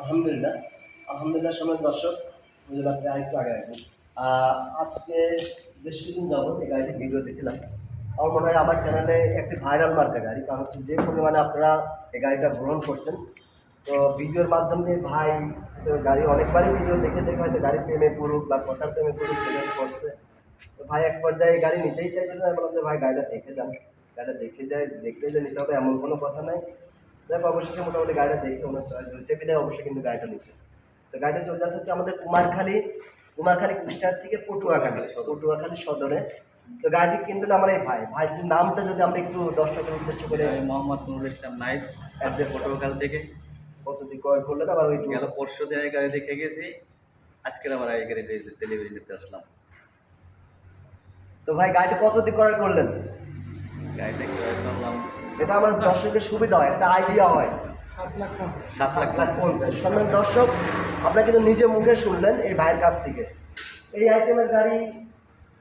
আলহামদুলিল্লাহ। আলহামদুলিল্লাহ সময় দর্শক বুঝলাম আপনি আরেকটু আগে আসবেন আজকে বেশ কিছুদিন যাব এই গাড়িটি ভিডিও দিয়েছিলাম। আমার মনে হয় আমার চ্যানেলে একটি ভাইরাল মার্কা গাড়ি, কারণ হচ্ছে যে পরিমাণে আপনারা এই গাড়িটা গ্রহণ করছেন। তো ভিডিওর মাধ্যমে ভাই তো গাড়ি অনেকবারই ভিডিও দেখে দেখে হয়তো গাড়ি প্রেমে পড়ুক বা কথার প্রেমে পড়ুক সেটা করছে তো ভাই, এক পর্যায়ে গাড়ি নিতেই চাইছিলেন, আমি বললাম যে ভাই, গাড়িটা দেখে যান। গাড়িটা দেখে যায় দেখতে যে নিতে হবে, এমন কোনো কথা নাই। দেখ অবশেষে মোটামুটি গাড়িটা দেখে ওনার চয়েস হয়েছে বিদায় অবশ্যই কিন্তু গাড়িটা নিছে। তো গাড়িটা চলে যাচ্ছে হচ্ছে আমাদের কুমারখালী কুমারখালী কুষ্টার থেকে পটুয়াখালী পটুয়াখালী সদরে। তো গাড়িটি কিনলেন আমার এই ভাই। ভাইটির নামটা যদি আমরা একটু দর্শকের উদ্দেশ্য করে মোহাম্মদ নুরুল ইসলাম নাইফ টা। পটুয়াখাল থেকে। কতদিন ক্রয় করলেন? আবার ওই গেল পরশু দিয়ে গাড়ি দেখে গেছি। আজকের আমার এই গাড়ি ডেলিভারি নিতে আসলাম। তো ভাই গাড়িটা কতদিন ক্রয় করলেন? গাড়িটা ক্রয় করলাম এটা আমার দর্শকের সুবিধা হয় একটা আইডিয়া হয়। সাত লাখ পঞ্চাশ। সম্মান দর্শক আপনারা কিন্তু নিজে মুখে শুনলেন এই ভাইয়ের কাছ থেকে। এই আইটেমের গাড়ি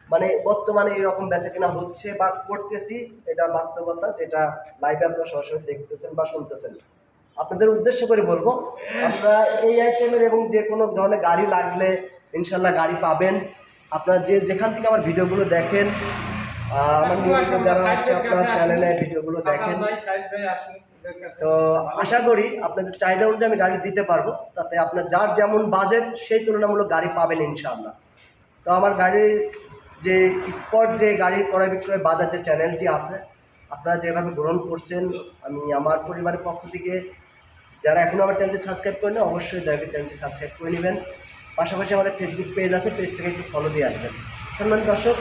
মানে বর্তমানে এরকম বেচা কেনা হচ্ছে বা করতেছি এটা বাস্তবতা যেটা লাইভে আপনারা সরাসরি দেখতেছেন বা শুনতেছেন। আপনাদের উদ্দেশ্য করে বলব আপনারা এই আইটেমের এবং যে কোনো ধরনের গাড়ি লাগলে ইনশাল্লাহ গাড়ি পাবেন। আপনারা যে যেখান থেকে আমার ভিডিওগুলো দেখেন আমার নিয়মিত যারা হচ্ছে আপনার চ্যানেলে ভিডিওগুলো দেখেন তো আশা করি আপনাদের চাহিদা অনুযায়ী আমি গাড়ি দিতে পারব তাতে আপনার যার যেমন বাজেট সেই তুলনামূলক গাড়ি পাবেন ইনশাআল্লাহ। তো আমার গাড়ির যে স্পট যে গাড়ি ক্রয় বিক্রয় বাজার যে চ্যানেলটি আছে আপনারা যেভাবে গ্রহণ করছেন আমি আমার পরিবারের পক্ষ থেকে যারা এখনও আমার চ্যানেলটি সাবস্ক্রাইব করেন অবশ্যই দয়া চ্যানেলটি সাবস্ক্রাইব করে নেবেন। পাশাপাশি আমার ফেসবুক পেজ আছে পেজটাকে একটু ফলো দিয়ে আসবেন। সম্মান দর্শক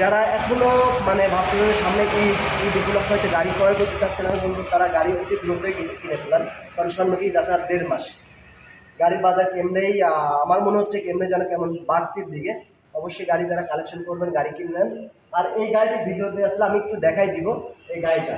যারা এখনও মানে ভাবতে সামনে ঈদ ঈদ উপলক্ষ হয়তো গাড়ি ক্রয় করতে চাচ্ছে না বলব তারা গাড়ি অতি দ্রুতই কিনে ফেলান কারণ সামনে ঈদ আছে আর দেড় মাস। গাড়ির বাজার কেমনেই আমার মনে হচ্ছে কেমনে যেন কেমন বাড়তির দিকে। অবশ্যই গাড়ি যারা কালেকশন করবেন, গাড়ি কিনলেন আর এই গাড়িটির ভিডিও দিয়ে আসলে আমি একটু দেখাই দিব এই গাড়িটা।